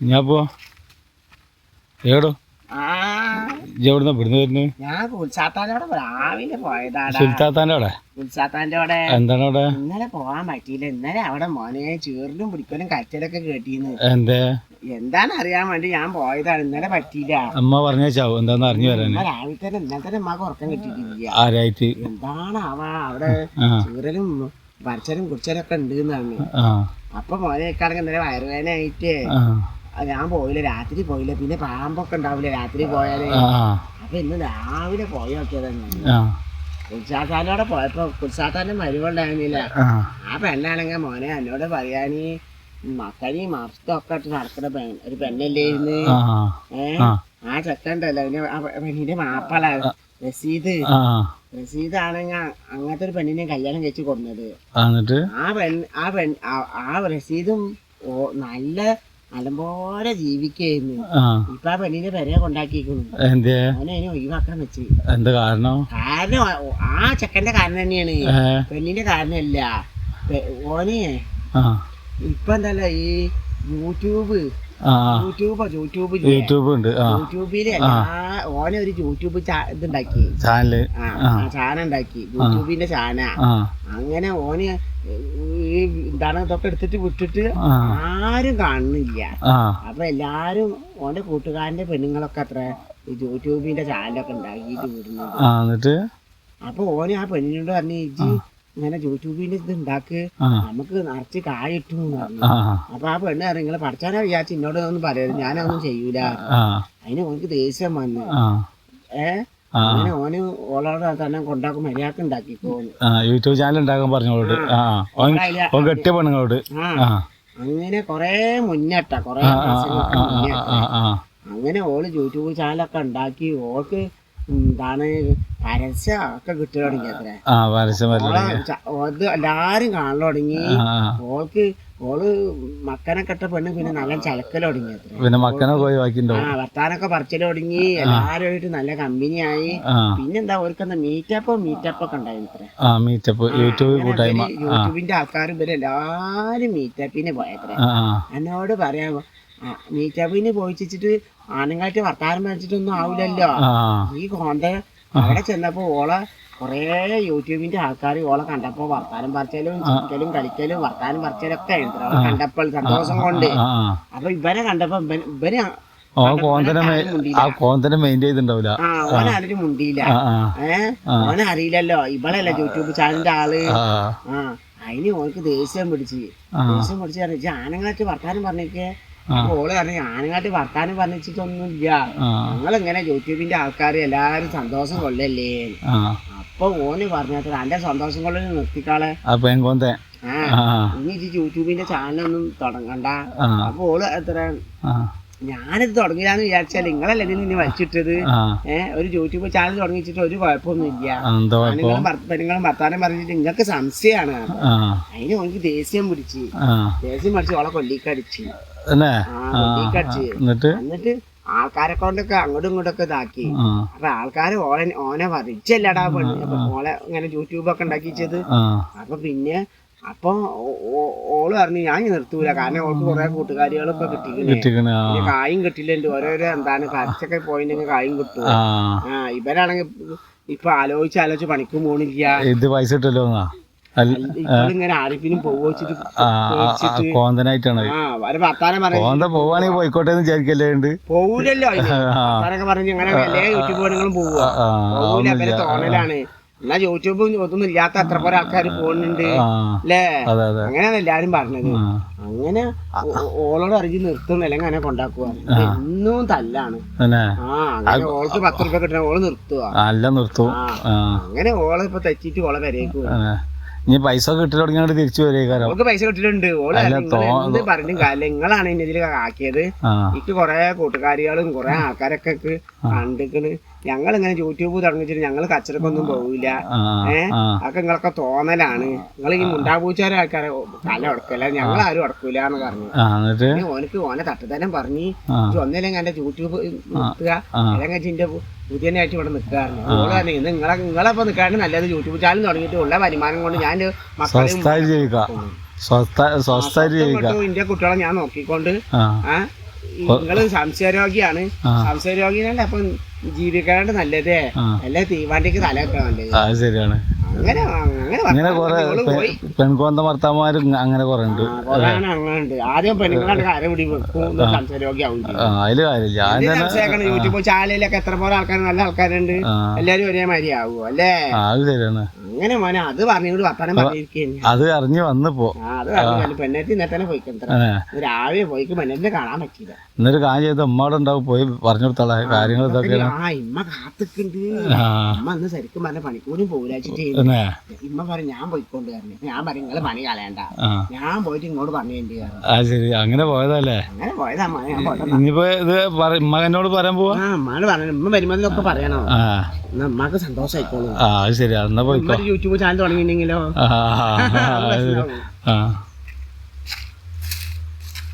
ഞാൻ പോ ഇജ്ജ് എവിടുന്ന ഇവിടുന്ന് വരുന്നു? ഞാൻ ഉത്സാത്താനോടെ രാവിലെ പോയതാണ് സുൽത്താത്താന്റെ അവിടെ ഉത്സാത്താന്റെ അവിടെ എന്താണ് അവിടെ ഇന്നലെ പോകാൻ പറ്റിയില്ല. ഇന്നലെ അവിടെ മോനെ ചീറിലും പിടിക്കലും കരച്ചിലൊക്കെ കേട്ടിന്ന്. എന്തേ? എന്താണ് അറിയാൻ വേണ്ടി ഞാൻ പോയതാണ്. ഇന്നലെ പറ്റിയില്ല. അമ്മ പറഞ്ഞേച്ചാവും? എന്താന്ന് അറിഞ്ഞു വരാൻ രാവിലെ തന്നെ ഇന്നലെ തന്നെ അമ്മയ്ക്ക് ഉറക്കം കിട്ടിയിട്ടില്ല. ആരായിട്ട്? എന്താണ് അവ അവിടെ ചീറലും വരച്ചലും കുടിച്ചലും ഒക്കെ ഉണ്ട് എന്നാണ് അപ്പൊ മോനെ ഇക്കാണെങ്കിൽ ഇന്നലെ വയറുവേദന ആയിട്ട് ഞാൻ പോയില്ല രാത്രി പോയില്ല. പിന്നെ പാമ്പൊക്കെ ഉണ്ടാവില്ല രാത്രി പോയാൽ. അപ്പൊ ഇന്ന് രാവിലെ പോയി നോക്കിയതാണ് കുൽസാത്താനോടെ പോയപ്പോ കുൽസാത്താന്റെ മരുവുണ്ടായിരുന്നില്ല ആ. പെണ്ണാണെങ്കിൽ മോനെ എന്നോട് പറയാനീ ഒക്കെ ഇട്ട് നടക്കുന്ന ഒരു പെണ്ണല്ലേ ഇരുന്ന് ആ ചെക്കണ്ടല്ലോ പിന്നെ പെണ്ണിന്റെ മാപ്പള റസീദ്. ആ. റസീദാണെങ്കിൽ അങ്ങനത്തെ ഒരു പെണ്ണിനെ കല്യാണം കഴിച്ചു കൊടുന്നത് ആ പെൺ ആ പെൺ ആ റസീദും നല്ല നല്ലപോലെ ജീവിക്കായിരുന്നു ആ. ഇപ്പൊ ആ പെണ്ണിനെ പെരെ കൊണ്ടാക്കിയിരിക്കുന്നു അവനെ ഒഴിവാക്കാൻ വെച്ച്. എന്താ കാരണം? കാരണം ആ- ചെക്കന്റെ കാരണം തന്നെയാണ്. പെണ്ണിന്റെ കാരണമല്ല. ഓനെ. ഇപ്പൊ എന്തല്ല ഈ യൂട്യൂബ് യൂട്യൂബ് യൂട്യൂബ് യൂട്യൂബ് ഉണ്ട് എല്ലാ ഓനെ ഒരു യൂട്യൂബ് ഇതുണ്ടാക്കി. ചാനൽ ആ ആ. ചാന ഉണ്ടാക്കി യൂട്യൂബിന്റെ ചാന. അങ്ങനെ ഓന് ഈ എന്താണ് ഇതൊക്കെ എടുത്തിട്ട് വിട്ടിട്ട് ആരും കാണുന്നില്ല. അപ്പൊ എല്ലാരും ഓന്റെ കൂട്ടുകാരന്റെ പെണ്ണുങ്ങളൊക്കെ അത്ര യൂട്യൂബിന്റെ ചാനലൊക്കെ ഉണ്ടാക്കിയിട്ട് വിടുന്നത്. അപ്പൊ ഓന് ആ പെണ്ണിനോട് പറഞ്ഞു ഇജി ഇങ്ങനെ യൂട്യൂബിന്റെ ഇത് ഉണ്ടാക്ക് നമുക്ക് നിറച്ച് കായിട്ടു അപ്പൊ ആ പെണ്ണ് നിങ്ങൾ പഠിച്ചാനാ വിചാരിച്ചു എന്നോട് ഒന്നും പറയരുത്. ഞാനൊന്നും ചെയ്യൂല. അതിന് ഓനക്ക് ദേഷ്യം വന്നു. ഏ? അങ്ങനെ ഓന് ഓളോട് തന്നെ കൊണ്ടാക്കും. മര്യാദയ്ക്ക് ഉണ്ടാക്കി യൂട്യൂബ് ചാനൽ ഉണ്ടാക്കാൻ പറഞ്ഞോളോട് ആ. ഓൻ കെട്ടിയ പെണ്ണുങ്ങളോട്. അങ്ങനെ കൊറേ മുന്നേട്ടാ. കൊറേ അങ്ങനെ ഓൾ യൂട്യൂബ് ചാനലൊക്കെ ഉണ്ടാക്കി ഓൾക്ക് എന്താണ് പരസ്യം ഒക്കെ കിട്ടി തുടങ്ങി അത്ര. ആ പരസ്യം വരൽ ഓളെ ച- അത് എല്ലാരും കാണൽ തുടങ്ങി. ഓൾക്ക് ഓൾ മക്കനെ കെട്ട പെണ്ണ് പിന്നെ നല്ല ചലക്കൽ തുടങ്ങി അത്ര. പിന്നെ മക്കനെ പോയി ആ ബാക്കിണ്ടാവും വർത്താനൊക്കെ പറിച്ചൽ തുടങ്ങി. എല്ലാരുമായിട്ട് നല്ല കമ്പനിയായി. പിന്നെന്താ ഓർക്കെന്താ മീറ്റപ്പ് മീറ്റപ്പ് ഒക്കെ മീറ്റപ്പ് യൂട്യൂബ് യൂട്യൂബിന്റെ ആൾക്കാരും ഇവർ എല്ലാരും മീറ്റപ്പിന് പോയത്ര. എന്നോട് പറയാ മീറ്റപ്പിന് പോയിച്ചിട്ട് ആണുങ്ങളായിട്ട് വർത്താനം വെച്ചിട്ടൊന്നും ആവില്ലല്ലോ ഈ കോന്ത അവിടെ ചെന്നപ്പോ ഓളെ കൊറേ യൂട്യൂബിന്റെ ആൾക്കാർ ഓളെ കണ്ടപ്പോ വർത്താനം പറിച്ചാലും ചിരിക്കലും കളിക്കലും വർത്താനം പറിച്ചാലും ഒക്കെ ആയിരുന്നു. കണ്ടപ്പോൾ സന്തോഷം കൊണ്ട്. അപ്പൊ ഇവനെ കണ്ടപ്പോ ഇവൻ- ഇവന് ഓ കോന്തനെ ആ കോന്തനെ മെയിൻ ചെയ്തിണ്ടാവില്ല ആ ഓനാരും മുണ്ടിയില്ല. ഏഹ് അറിയില്ലല്ലോ. ഇവളല്ല യൂട്യൂബ് ചാനലിന്റെ ആൾ. ആ. അതിന് ഓൾക്ക് ദേഷ്യം പിടിച്ച്. ദേഷ്യം പിടിച്ച് പറഞ്ഞു "ഇജ്ജ് വർത്താനം പറഞ്ഞേക്കേ. അപ്പൊ ഓൾ പറഞ്ഞു ഞാനങ്ങാട്ട് വർത്താനം പറഞ്ഞിട്ടൊന്നും ഇല്ല ഞങ്ങളിങ്ങനെ യൂട്യൂബിന്റെ ആൾക്കാർ എല്ലാരും സന്തോഷം കൊള്ളല്ലേ? അപ്പൊ ഓന് പറഞ്ഞത്ര അന്റെ സന്തോഷം കൊള്ളൽ നിർത്തിക്കാളെ. ഇനി യൂട്യൂബിന്റെ ചാനലൊന്നും തുടങ്ങണ്ട. അപ്പൊ ഓൾ എത്ര? ഞാനിത് തുടങ്ങില്ലാന്ന് വിചാരിച്ചാൽ നിങ്ങളല്ലേ ഇതിൽ നിന്ന് വലിച്ചിട്ടത്? ഏഹ് ഒരു യൂട്യൂബ് ചാനൽ തുടങ്ങിച്ചിട്ട് ഒരു കുഴപ്പമൊന്നും ഇല്ല ഭർത്ത- പെണ്ണുങ്ങളും ഭർത്താനം പറഞ്ഞിട്ട് നിങ്ങൾക്ക് സംശയമാണ്. അതിന് എനിക്ക് ദേഷ്യം പിടിച്ച്. ദേഷ്യം പിടിച്ച് ഓളെ കൊല്ലിക്കടിച്ച്. കൊല്ലിക്കടിച്ച്. എന്നിട്ട്? ആൾക്കാരെ കൊണ്ടൊക്കെ അങ്ങോട്ടും ഇങ്ങോട്ടൊക്കെ ഇതാക്കി. അപ്പൊ ആൾക്കാര് ഓനെ ഓനെ വരിച്ചല്ലടാ പെണ്ണ്. ഓളെ ഇങ്ങനെ യൂട്യൂബൊക്കെ ഉണ്ടാക്കിച്ചത് അപ്പൊ പിന്നെ അപ്പൊ ഓൾ പറഞ്ഞു ഞാൻ നിർത്തൂല. കാരണം ഓൾക്ക് കുറെ കൂട്ടുകാരികളൊക്കെ കിട്ടിക്കുന്നു കായും കിട്ടില്ല. ഓരോരോ എന്താണ് കരച്ചൊക്കെ പോയിട്ടുണ്ടെങ്കിൽ കായും കിട്ടും. ആ. ഇവരാണെങ്കിൽ ഇപ്പൊ ആലോചിച്ച് ആലോചിച്ച് പണിക്കും പോണില്ല. ഇത് പൈസ അല്ല ഇപ്പോഴിങ്ങനെ ആരിപ്പിനും കോന്തനായിട്ടാണ്. ആ അവരെ വർത്താനം പറഞ്ഞു കോന്ത പോവാണെങ്കിൽ പോയിക്കോട്ടെ എന്ന് വിചാരിക്കല്ലേ ഉണ്ട് പോവൂലല്ലോ പറഞ്ഞു ഇങ്ങനെ എല്ലാ പെണ്ണുങ്ങളും പോവുക തോന്നലാണ്. എന്നാ യൂട്യൂബ് ഒന്നും ഇല്ലാത്ത അത്ര പോലെ ആൾക്കാർ പോകുന്നുണ്ട്. അല്ലേ അതെ അതെ. അങ്ങനെയാണ് എല്ലാരും പറഞ്ഞത്. അങ്ങനെ ഓളോട് അറിഞ്ഞ് നിർത്തും അല്ലെങ്കിൽ അങ്ങനെ കൊണ്ടാക്കുക. എന്നും തല്ലാണ്. ആ അങ്ങനെ ഓൾക്ക് പത്ത് റുപ്യ കിട്ടണ ഓൾ നിർത്തുക നല്ല നിർത്തും. അങ്ങനെ ഓളെ ഇപ്പൊ തെറ്റിട്ട് ഓളെ വരേക്കു ഇനി പൈസ കിട്ടൽ തിരിച്ചു വരേക്കാരോ. ഓൾക്ക് പൈസ കിട്ടിയിട്ടുണ്ട്. ഓൾ പറഞ്ഞു നിങ്ങൾ എന്ത് പറഞ്ഞും കാര്യമില്ല നിങ്ങളാണ് ഇതിൽ ആക്കിയത്. എനിക്ക് കൊറേ കൂട്ടുകാരികളും കൊറേ ആൾക്കാരൊക്കെ കണ്ടിക്കണ്. ഞങ്ങൾ ഇങ്ങനെ യൂട്യൂബ് തുടങ്ങിച്ചിട്ട് ഞങ്ങൾ കച്ചറക്കൊന്നും പോവില്ല ഏഹ് അതൊക്കെ നിങ്ങളൊക്കെ തോന്നലാണ്. നിങ്ങൾ ഈ മുണ്ടാപൂച്ചാരെ ആൾക്കാരെ തല ഉടക്കൂല. ഞങ്ങൾ ആരും ഉടക്കൂല എന്ന് പറഞ്ഞു. പിന്നെ ഓനക്ക് ഓനെ തട്ടുതരം പറഞ്ഞു ഒന്നില്ലെങ്കിൽ എന്റെ യൂട്യൂബ് നിർത്തുക. അല്ലെങ്കിൽ എന്റെ പുതിയനായിട്ട് ഇവിടെ നിൽക്കാറുണ്ട് ഇന്ന് ഇത് നിങ്ങളെ നിങ്ങളെപ്പോ നിൽക്കാണ്ട് നല്ലത് യൂട്യൂബ് ചാനൽ തുടങ്ങിയിട്ട് ഉള്ള വരുമാനം കൊണ്ട് ഞാൻ സ്വസ്ഥായിട്ട് ഇന്ത്യ കുട്ടികളെ ഞാൻ നോക്കിക്കൊണ്ട് നിങ്ങൾ സംശയരോഗിയാണ്. സംശയരോഗിയല്ലേ അപ്പൊ ജീവിക്കാണ്ട് നല്ലതേ. നല്ല അല്ലെ തീവണ്ടിക്ക് തലയൊക്കെ നല്ലത് അത് ശരിയാണ്. അങ്ങനെ അങ്ങനെ കുറെ പെൺകോന്ത ഭർത്താമാരും അങ്ങനെ കുറെ ഉണ്ട് ഉണ്ട്. ആദ്യം പെണ്ണുങ്ങളാണ് കാര്യം പിടി അതിൽ കാര്യമില്ല യൂട്യൂബ് ചാനലിലൊക്കെ എത്ര പോലെ ആൾക്കാർ നല്ല ആൾക്കാരുണ്ട്. എല്ലാരും ഒരേ മാതിരി ആവുമോ അല്ലേ അത് ശരിയാണ്. അങ്ങനെ മോനെ? അത് പറഞ്ഞോട് വർത്താനം പറഞ്ഞിരിക്കുന്നു അത് അറിഞ്ഞു വന്നപ്പോ അത് പറഞ്ഞു പെണ്ണെത്തി ഇന്നലെ തന്നെ രാവിലെ പോയിക്ക് പെണ്ണേറ്റിനെ കാണാൻ പറ്റില്ല എന്നൊരു കാര്യം ചെയ്ത് ഉമ്മ ഉണ്ടാവും പോയി പറഞ്ഞു കൊടുത്തോളാം കാര്യങ്ങൾ ഇതൊക്കെയാണ് ആ ഇമ്മ കാത്തിക്കുണ്ട്. അമ്മ അന്ന് ശരിക്കും പറഞ്ഞ പണിക്കൂരും പോരാച്ചിട്ട് ഇമ്മ പറഞ്ഞു ഞാൻ പോയിക്കൊണ്ട് പറഞ്ഞു. ഞാൻ പറയും നിങ്ങൾ പണി കളയണ്ട. ഞാൻ പോയിട്ട് ഇങ്ങോട്ട് പറഞ്ഞു ആ ശരി. അങ്ങനെ പോയതല്ലേ? അങ്ങനെ പോയതാ അമ്മ ഞാൻ പോട്ടെ ഇനിയിപ്പോ ഇത് ഉമ്മ എന്നോട് പറയാൻ പോവാ? ഉമ്മ പറഞ്ഞു ഉമ്മ വരുമ്പോഴൊക്കെ പറയണോ. അമ്മയ്ക്ക് സന്തോഷമായിക്കോളൂ ആ ശരി എന്നാ പോയിക്കോ. യൂട്യൂബ് ചാനൽ തുടങ്ങിയിട്ടുണ്ടെങ്കിലോ. ആ.